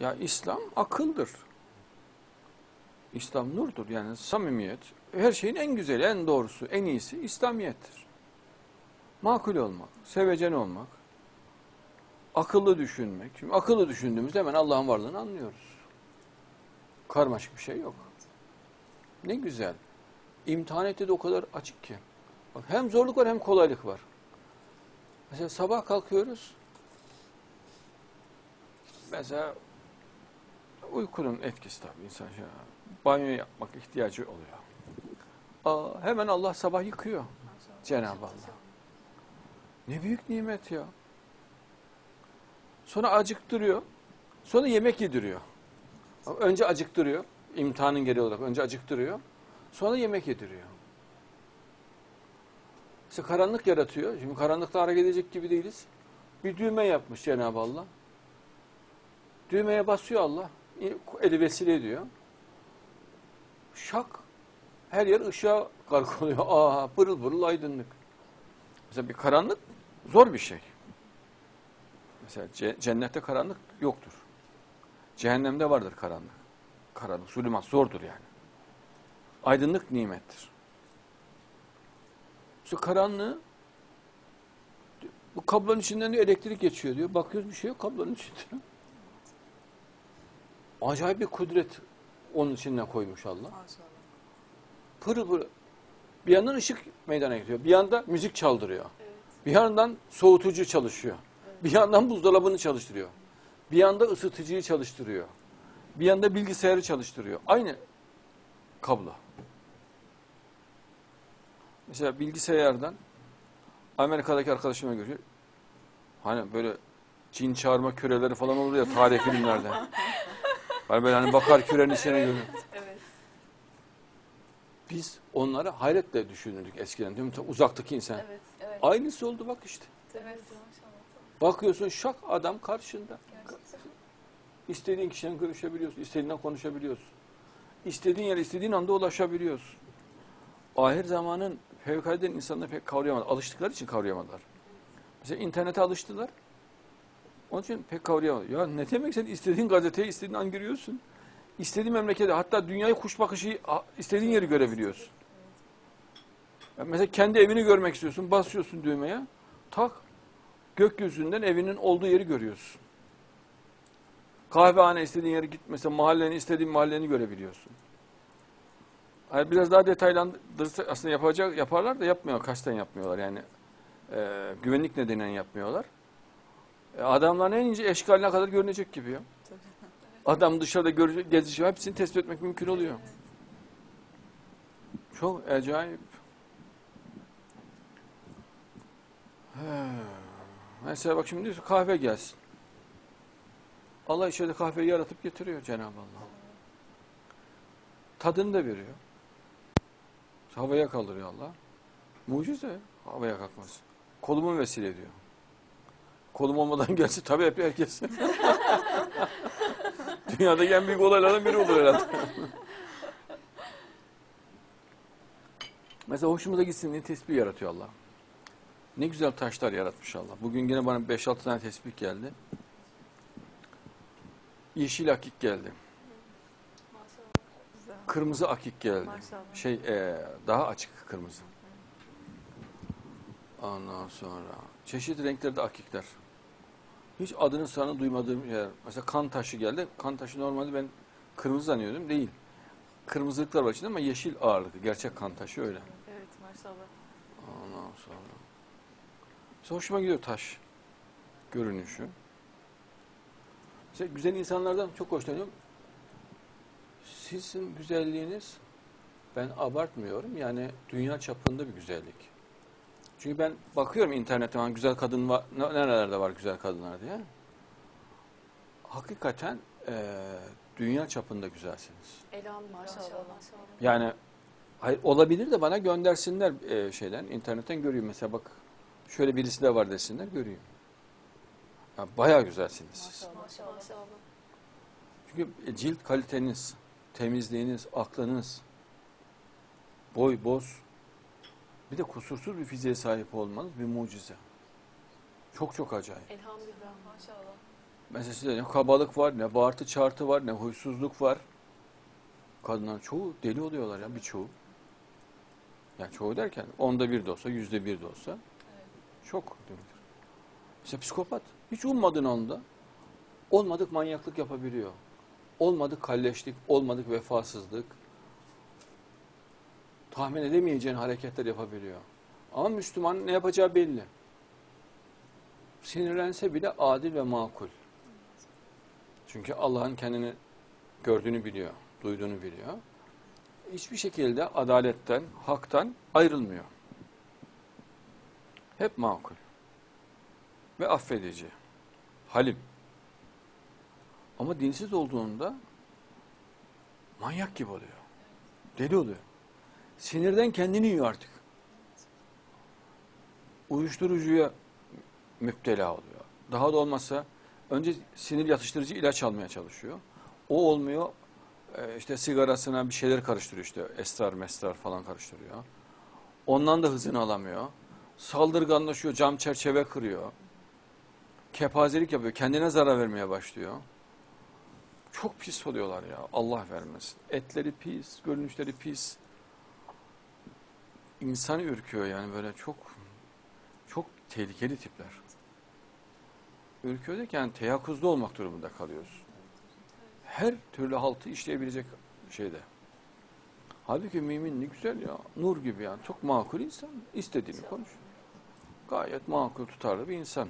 Ya İslam akıldır. İslam nurdur. Yani samimiyet. Her şeyin en güzeli, en doğrusu, en iyisi İslamiyettir. Makul olmak, sevecen olmak, akıllı düşünmek. Şimdi akıllı düşündüğümüzde hemen Allah'ın varlığını anlıyoruz. Karmaşık bir şey yok. Ne güzel. İmtihanette de o kadar açık ki. Bak hem zorluk var hem kolaylık var. Mesela sabah kalkıyoruz. Mesela uykunun etkisi tabii insan şey, banyo yapmak ihtiyacı oluyor. Aa, hemen Allah sabah yıkıyor Cenab-ı Allah. Ne büyük nimet ya. Sonra acıktırıyor. Sonra yemek yediriyor. Önce acıktırıyor. imtihanın gereği olarak önce acıktırıyor. Sonra yemek yediriyor. İşte karanlık yaratıyor. Şimdi karanlıkta hareket edecek gibi değiliz. Bir düğme yapmış Cenab-ı Allah. Düğmeye basıyor Allah. Eli vesile ediyor. Şak. Her yer ışığa gark oluyor. Aa, pırıl pırıl aydınlık. Mesela bir karanlık zor bir şey. Mesela ce- cennette karanlık yoktur. Cehennemde vardır karanlık. Karanlık, zulümat zordur yani. Aydınlık nimettir. İşte karanlığı bu kablonun içinden diyor elektrik geçiyor diyor. Bakıyoruz bir şey yok kablonun içinde. Acayip bir kudret onun içine koymuş Allah. Maşallah. Pırıl pırıl. Bir yandan ışık meydana getiriyor. Bir yanda müzik çaldırıyor. Bir yandan soğutucu çalışıyor. Bir yandan buzdolabını çalıştırıyor. Bir yanda ısıtıcıyı çalıştırıyor. Bir yanda bilgisayarı çalıştırıyor. Aynı kablo. Mesela bilgisayardan Amerika'daki arkadaşıma görüyor. Hani böyle cin çağırma küreleri falan olur ya tarih filmlerde. Hani böyle hani bakar kürenin içine görüyor. Evet. Biz onları hayretle düşünürdük eskiden. Değil mi? Ta Uzaktaki insan. Evet. Evet. Aynısı oldu bak işte. Evet. Bakıyorsun şak adam karşında. Gerçekten. İstediğin kişiden görüşebiliyorsun. istediğinden konuşabiliyorsun. İstediğin yere istediğin anda ulaşabiliyorsun. Ahir zamanın fevkalade insanlar pek kavrayamadılar. Alıştıkları için kavrayamadılar. Mesela internete alıştılar. Onun için pek kavrayamadılar. Ya ne demek sen istediğin gazeteye istediğin an giriyorsun. İstediğin memlekete hatta dünyayı kuş bakışı istediğin yeri görebiliyorsun. Ya mesela kendi evini görmek istiyorsun. Basıyorsun düğmeye. Tak. Gökyüzünden evinin olduğu yeri görüyorsun. Kahvehane istediğin yere git mesela mahalleni istediğin mahalleni görebiliyorsun. Hayır biraz daha detaylandırırsa aslında yapacak yaparlar da yapmıyor. Kaçtan yapmıyorlar yani. e, güvenlik nedeniyle yapmıyorlar. E, adamların en ince eşkaline kadar görünecek gibi ya. Adam dışarıda görecek. Hepsini tespit etmek mümkün oluyor. Çok acayip. He. Mesela bak şimdi kahve gelsin. Allah içeride kahveyi yaratıp getiriyor Cenab-ı Allah. Tadını da veriyor. Havaya kaldırıyor Allah. Mucize havaya kalkması. Kolumun vesile ediyor. Kolum olmadan gelse tabii hep herkes. Dünyadaki en büyük olaylardan biri olur herhalde. Mesela hoşumuza gitsin diye tesbih yaratıyor Allah. Ne güzel taşlar yaratmış Allah. Bugün yine bana 5-6 tane tesbih geldi. Yeşil akik geldi. Maşallah. Güzel. Kırmızı akik geldi. Maşallah. Şey e, daha açık kırmızı. Ondan sonra çeşitli renklerde akikler. Hiç adını sana duymadığım yer. Mesela kan taşı geldi. Kan taşı normalde ben kırmızı zannediyordum. Değil. Kırmızılıklar var içinde ama yeşil ağırlıklı. Gerçek kan taşı öyle. Evet maşallah. Ondan sonra. Mesela hoşuma gidiyor taş görünüşü. Mesela güzel insanlardan çok hoşlanıyorum. Sizin güzelliğiniz ben abartmıyorum. Yani dünya çapında bir güzellik. Çünkü ben bakıyorum internette falan güzel kadın var, ne- nerelerde var güzel kadınlar diye. Hakikaten eee, dünya çapında güzelsiniz. Elham maşallah. Maşallah. Yani hayır, olabilir de bana göndersinler e, şeyden, internetten göreyim. Mesela bak şöyle birisi de var desinler, göreyim. Ya, bayağı güzelsiniz siz. Maşallah. Maşallah. Çünkü e, cilt kaliteniz, temizliğiniz, aklınız, boy, boz, bir de kusursuz bir fiziğe sahip olmanız bir mucize. Çok çok acayip. Elhamdülillah maşallah. Mesela size ne kabalık var, ne bağırtı çağırtı var, ne huysuzluk var. Kadınlar çoğu deli oluyorlar ya birçoğu. Yani çoğu derken onda bir de olsa, yüzde bir de olsa çok demektir. Mesela psikopat hiç ummadığın anda olmadık manyaklık yapabiliyor. Olmadık kalleşlik, olmadık vefasızlık. Tahmin edemeyeceğin hareketler yapabiliyor. Ama Müslüman ne yapacağı belli. Sinirlense bile adil ve makul. Çünkü Allah'ın kendini gördüğünü biliyor, duyduğunu biliyor. Hiçbir şekilde adaletten, haktan ayrılmıyor. Hep makul. Ve affedici. Halim. Ama dinsiz olduğunda manyak gibi oluyor. Deli oluyor. Sinirden kendini yiyor artık. Uyuşturucuya müptela oluyor. Daha da olmazsa önce sinir yatıştırıcı ilaç almaya çalışıyor. O olmuyor. Ee, işte sigarasına bir şeyler karıştırıyor işte. Esrar, mesrar falan karıştırıyor. Ondan da hızını alamıyor. Saldırganlaşıyor, cam çerçeve kırıyor. Kepazelik yapıyor, kendine zarar vermeye başlıyor. Çok pis oluyorlar ya, Allah vermesin. Etleri pis, görünüşleri pis. İnsan ürküyor yani böyle çok çok tehlikeli tipler. Ürküyor derken teyakkuzda olmak durumunda kalıyoruz. Her türlü haltı işleyebilecek şeyde. Halbuki mümin ne güzel ya, nur gibi yani. Çok makul insan, istediğini konuşuyor. Gayet makul tutarlı bir insan.